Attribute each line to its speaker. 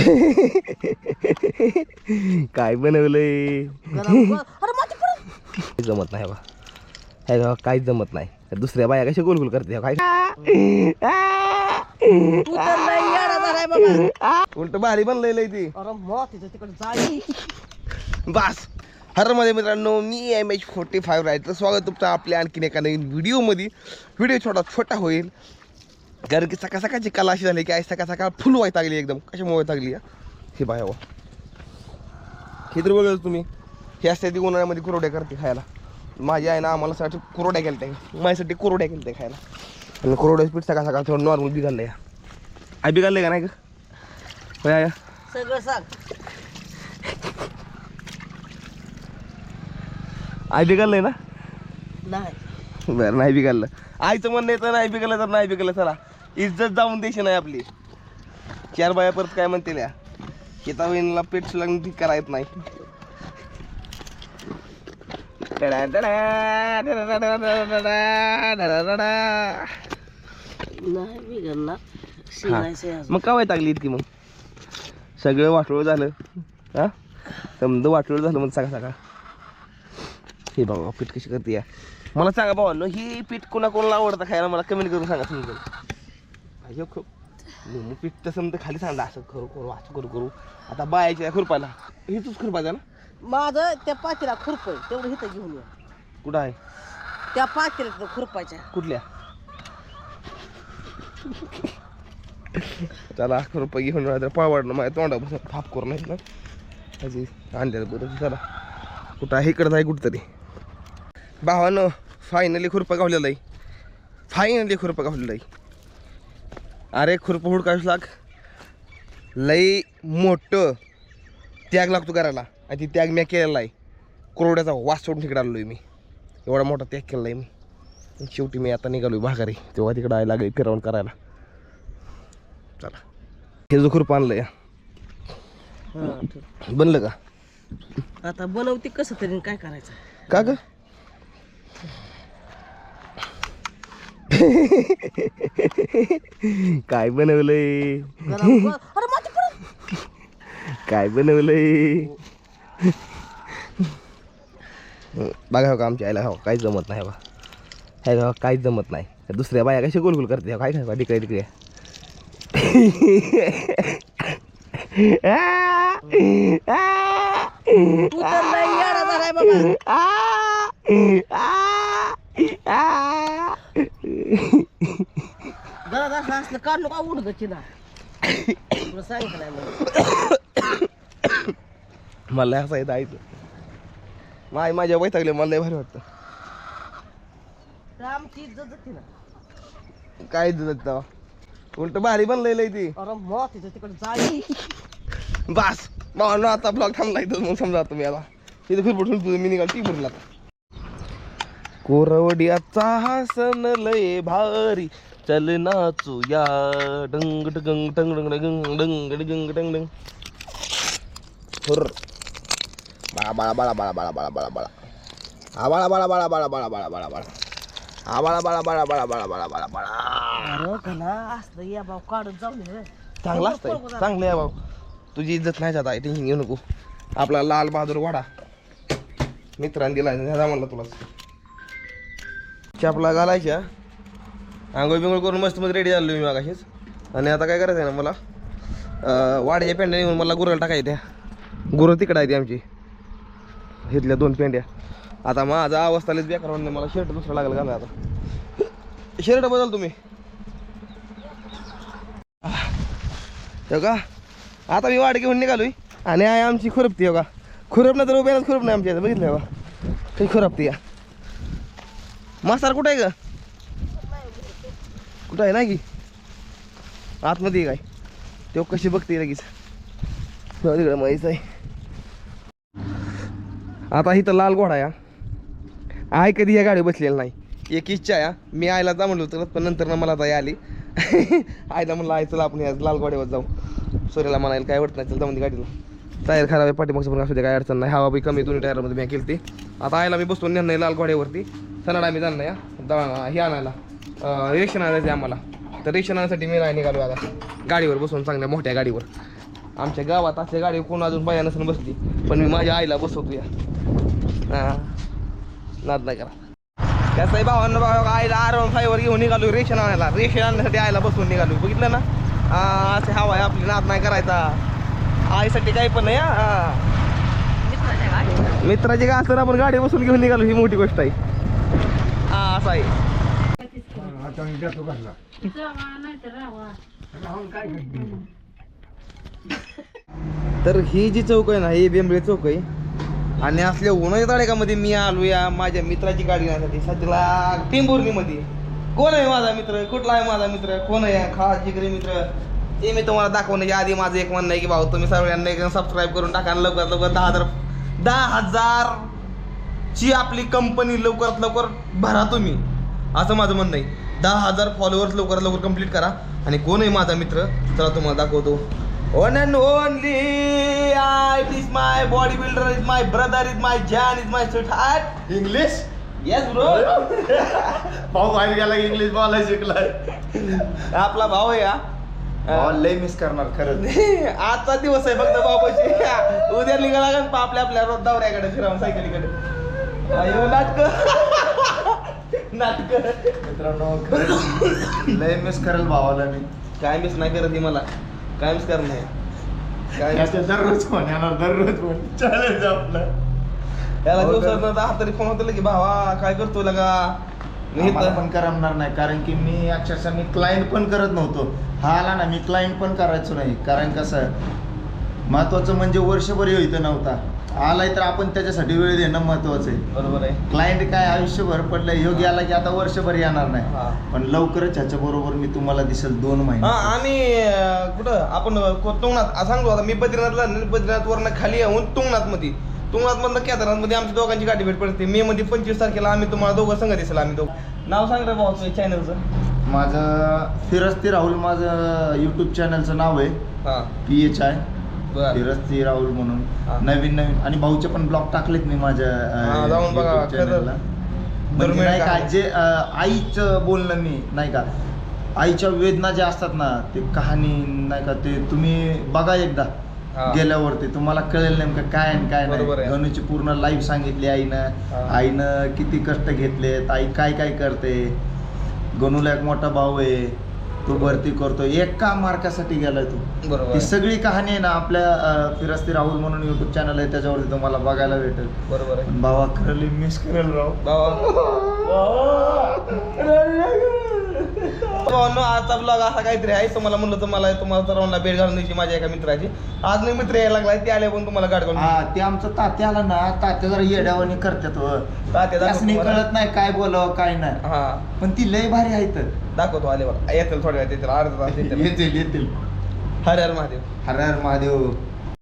Speaker 1: काय बनवलंय?
Speaker 2: अरे माझी
Speaker 1: जमत नाही बा. हे बघा, काहीच जमत नाही. दुसऱ्या बाया कशा गोल गोल करते? काय? उलट भारी बनलंय लय ती. बस. हरमध्ये मित्रांनो मी एम एच फोर्टी फाईव्ह राहायचं स्वागत तुमचं आपल्या आणखीन एका नवीन व्हिडिओमध्ये व्हिडिओ छोटा छोटा होईल. कारण की सकाळ सकाळची कला अशी झाली की आज सकाळ सकाळ फुल वैतागली एकदम. कशामुळे वैतागली आहे? हे बाय हो हे तर बघा तुम्ही. हे असते ती उन्हाळ्यामध्ये कुरोड्या करते खायला. माझी आहे ना आम्हाला साठी कुरोड्या केल्या माझ्यासाठी कुरोड्या केल्या खायला. आणि कुरोड्याचं पीठ सकाळ सकाळ थोडं नॉर्मल बिघडलं या. आई बिघडलं का नाही का?
Speaker 2: सगळं सांग.
Speaker 1: आई बिघडलंय ना?
Speaker 2: नाही.
Speaker 1: बरं नाही बिघडलं. आईचं म्हणणं येतं नाही बिघडलं तर नाही बिघडलं चला. इज्जत जाऊन देशी नाही आपली. चार बाया परत काय म्हणतील या? किताबीनला पेट सुलाग ठीक करा येत नाही.
Speaker 2: नाही बिघडणार शिनायचं अजून.
Speaker 1: मग काय टाकली इतकी मग? सगळं वाटोळ झालं. हा? समजा वाटोळ झालं मग सकाळ सकाळ हे बाबा पीठ कशी करते या. मला सांगा भावांनो ही पीठ कोणा कोणाला आवडतं खायला? मला कमेंट करून सांगा समजेल अयो खूप नेहमी पीठ तसं म्हणतं खाली सांगा असं करू करू असं करू करू. आता बायाच्या खुरपायला. हे तूच खुरपायचा ना
Speaker 2: माझं त्या पातीला खुरपय तेवढं इथं घेऊन ये.
Speaker 1: कुठं आहे?
Speaker 2: त्या पातीला खुरपायच्या.
Speaker 1: कुठल्या? त्याला खुरपा घेऊन राहतं पावडणं माझ्या तोंडापासून थाप करून नाही ना आणलेलं बरं चला. कुठं आहे? इकडं आहे कुठं तरी भावानं फायनली खुरपा गावलेलं आहे. फायनली खुरपा गावलेलं आहे. अरे खुरपं हुडकायच लाग. लई मोठं त्याग लागतो करायला आणि ती त्याग मी केलेला आहे. कुरवड्याचा वास सोडून तिकडे आलो आहे मी. एवढा मोठा त्याग केलेला आहे मी. शेवटी मी आता निघालो भागारी. तेव्हा तिकडं आहे लागेल फिरवून करायला. चला. हे जो खुरपं आणलं या.
Speaker 2: हा.
Speaker 1: बनलं का?
Speaker 2: आता बनवते कसं तरी काय करायचं?
Speaker 1: का ग? काय बनवलंय? काय बनवलंय? बघा हो का आमच्या आईला हो काहीच जमत नाही बा. हे बघा काहीच जमत नाही. दुसऱ्या बाया कशा गोल गोल करते हो, काय काय तिकडे. तिकडे
Speaker 2: तू घरात असं असलं काढ नको उठ ना तुला सांगितलं
Speaker 1: मला असं येतं आईचं. माय माझ्या वैतागले मला लय भारी वाटतं.
Speaker 2: तर आमची इज्जत जाते ना.
Speaker 1: काय देत तेव्हा? उलट भारी बनलंय लय ती.
Speaker 2: अरे मग तिथं तिकडे जाई.
Speaker 1: बस. भावांनो आता ब्लॉग थांबला इथं मग समजा तुम्ही आता. तिथे फिरपट फिरतो मी निघाल टी भरला कोरवड्याचा हा सण लय भारी चल नाचू या डंग डंग टंग डंग डंग डंग डंग डंग डंग हुर्र. बाळा बाळा बाळा बाळा बाळा बाळा बाळा बाळा हा बाळा बाळा बाळा बाळा बाळा बाळा बाळा बाळा हा बाळा बाळा बाळा बाळा बाळा बाळा बाळा बाळा
Speaker 2: असलं या भाऊ काढत जाऊन ये.
Speaker 1: चांगला असतंय चांगलं आहे भाऊ तुझी इज्जत नाही जात आहे टेन्शन घेऊ नको आपला लाल बहादूर वाडा मित्रांनी दिला म्हणला तुला चापला घालायच्या. आंघोळ बिंगोळ करून मस्त मस्त रेडी झालो मी मागाशीच. आणि आता काय करायचं आहे ना मला? वाड्याच्या पेंड्या येऊन मला गुराला टाकायच्या गुरं तिकडं आहे ती आमची. घेतल्या दोन पेंड्या. आता माझा अवस्थालेच बेकार नाही मला शर्ट दुसरा लागेल घाला आता? शर्ट बदल तुम्ही. का? आता मी वाट घेऊन निघालोय. आणि आहे आमची खुरपती हो का? खुरप ना तर उभ्यालाच खुरप नाही आमच्या इथं. बघितलं का काही खुरपती या मासार कुठं आहे का कुठं आहे ना की? आतमध्ये आहे काय? तो कशी बघते लगेच. जाऊ तिकडं आहे आता इथं लाल घोडा या आहे कधी या गाडी बसलेला नाही. एक इच्छा या मी आयला जा म्हणलं होतं पण नंतर ना मला आता आली. आयला म्हणलं आय चला आपण या लाल घोड्यावर जाऊ. सूर्याला म्हणायला काय वाटत नाही चल जाऊन गाडीला. टायर खराब आहे पाठीमागचं पण असू दे काय अडचण नाही. हवा बी कमी दोन्ही टायरमध्ये मी केली ती. आता आयला मी बसतो नेणार लाल घोड्यावरती. सनाड आम्ही जाणार या. दळा हे आणायला. रेशन आणायचं आहे आम्हाला. तर रेशन आणण्यासाठी मी नाही निघालो आता. गाडीवर बसून चांगल्या मोठ्या गाडीवर. आमच्या गावात असल्या गाडी कोण अजून बाया नसून बसली. पण मी माझ्या आईला बसवतो या. हां. नाद नाही करा. त्याचं आहे भावांना बाबा आईला आर वन फायवर घेऊन निघालो रेशन आणायला. रेशन आणण्यासाठी आईला बसवून निघालो. बघितलं ना? असे हवा आहे आपली नाद नाही करायचा. आईसाठी काही पण नाही हा. मित्राची का असताना आपण गाडी बसून घेऊन निघालो ही मोठी गोष्ट आहे. हा असं आहे. तर ही जी चौक आहे ना ही बेंबळे चौक आहे. आणि असल्या उन्हाच्या तडाख्यामध्ये मी आलो या माझ्या मित्राची गाडी घेण्यासाठी. सध्याला टेंभुर्णीमध्ये. कोण आहे माझा मित्र? कुठला आहे माझा मित्र? कोण आहे? खास जिगरी मित्र? ते मी तुम्हाला दाखवण्याच्या आधी माझं एक म्हणणं आहे की भाऊ तुम्ही सगळ्यांना एकदम सबस्क्राईब करून टाका आणि लवकरात लवकर दहा हजार दहा हजार ची आपली कंपनी लवकरात लवकर भरा तुम्ही. असं माझं म्हणणं आहे. दहा हजार फॉलोअर्स लवकरात लवकर कंप्लीट करा. आणि कोण आहे माझा मित्र? चला तुम्हाला दाखवतो. One and only I is my body builder is my brother is my Jan is my sweet heart
Speaker 3: English
Speaker 1: yes bro
Speaker 3: भाऊ बाहेर गेला इंग्लिश बोलायला शिकलाय.
Speaker 1: आपला भाऊ आहे हा.
Speaker 3: लय मिस करणार खरंच.
Speaker 1: आजचा दिवस आहे फक्त बाबाची उद्या निघाला का आपल्या आपल्या रोज दौऱ्याकडे फिरावून सायकलीकडे. अयो नाटक. नाटक.
Speaker 3: मित्रांनो खरंच लय मिस करेल भावाला मी.
Speaker 1: काय मिस नाही करत ही मला. काय मिस नाही काय
Speaker 3: दररोज फोन येणार दररोज फोन चॅलेंज आपलं.
Speaker 1: याला
Speaker 3: हो,
Speaker 1: दिवसात दहा तरी फोन होतो की भावा काय करतो लगा? मी
Speaker 3: पण करमणार नाही कारण की मी अक्षरशः मी क्लायंट पण करत नव्हतो. हा आला ना मी क्लायंट पण करायचो नाही. कारण कसं महत्वाचं म्हणजे वर्षभर येऊ इथं नव्हता. आलाय तर आपण त्याच्यासाठी वेळ देणं महत्वाचं आहे.
Speaker 1: बरोबर आहे.
Speaker 3: क्लायंट काय आयुष्यभर पडलं योग आला की आता वर्षभर येणार. नाही. पण लवकरच ह्याच्या बरोबर मी तुम्हाला दिसेल दोन
Speaker 1: हा
Speaker 3: महिने
Speaker 1: अं, कुठं? आपण को- तुंगनाथ आ, सांगतो आता मी बद्रीनाथला बद्रीनाथ वरनं खाली येऊन तुंगनाथमध्ये तुंगनाथ मधनं केदारनाथमध्ये आमच्या दोघांची गाठी भेट पडते. मे मध्ये पंचवीस तारखेला आम्ही तुम्हाला दोघं संघ दिसेल आम्ही दोघं. नाव सांग रे भाऊ तुझ्या चॅनलचं
Speaker 3: माझं फिरस्ती राहुल माझं युट्यूब चॅनलचं नाव आहे.
Speaker 1: हा.
Speaker 3: पी एच आय
Speaker 1: बर.
Speaker 3: फिरस्ती राहुल
Speaker 1: हा.
Speaker 3: म्हणून नवीन नवीन. आणि भाऊचे पण ब्लॉग टाकलेत मी माझ्या
Speaker 1: हा,
Speaker 3: अं,
Speaker 1: जाऊन बघा,
Speaker 3: YouTube
Speaker 1: खरं.
Speaker 3: channel ला. म्हणजे
Speaker 1: दुर्मिळ
Speaker 3: नाही का. जे अं, आईचं बोलणं मी नाही का आईच्या वेदना ज्या असतात ना ते कहाणी नाही का ते तुम्ही बघा एकदा.
Speaker 1: हा.
Speaker 3: गेल्यावरती. तुम्हाला कळेल नेमकं काय आणि काय
Speaker 1: बरोबर
Speaker 3: नाही
Speaker 1: आहे.
Speaker 3: गणूची पूर्ण लाईफ सांगितली आईनं.
Speaker 1: हा.
Speaker 3: आईनं किती कष्ट घेतलेत. आई काय काय करते? गणूला एक मोठा भाऊ आहे. तो भरती करतो. एका मार्कासाठी गेलाय तू.
Speaker 1: बरोबर.
Speaker 3: ही
Speaker 1: आहे.
Speaker 3: सगळी कहाणी आहे ना आपल्या अं, फिरस्ती राहुल म्हणून युट्यूब चॅनल आहे. त्याच्यावरती तुम्हाला बघायला भेटेल.
Speaker 1: बरोबर आहे.
Speaker 3: पण भावा खरं मिस करेल राव.
Speaker 1: भावांनो आजचा ब्लॉग असा काहीतरी आहे. तुम्हाला म्हणलं तुम्हाला तुम्हाला सर्वांना भेट घालून द्यायची माझ्या एका मित्राची. आज मी मित्र यायला लागलाय ते आले पण तुम्हाला गाठ घालून
Speaker 3: हा ते आमचं तात्या आलं ना तात्या जरा येड्यावानी करतात हो.
Speaker 1: तात्या
Speaker 3: त्यासनी. कळत नाही काय बोलावं काय नाही.
Speaker 1: हा.
Speaker 3: पण ती लय भारी आहेत.
Speaker 1: दाखवतो आले बघा. येतील थोड्या वेळात येतील अर्धा तास येतील.
Speaker 3: येतील येतील.
Speaker 1: हर हर महादेव.
Speaker 3: हर हर महादेव.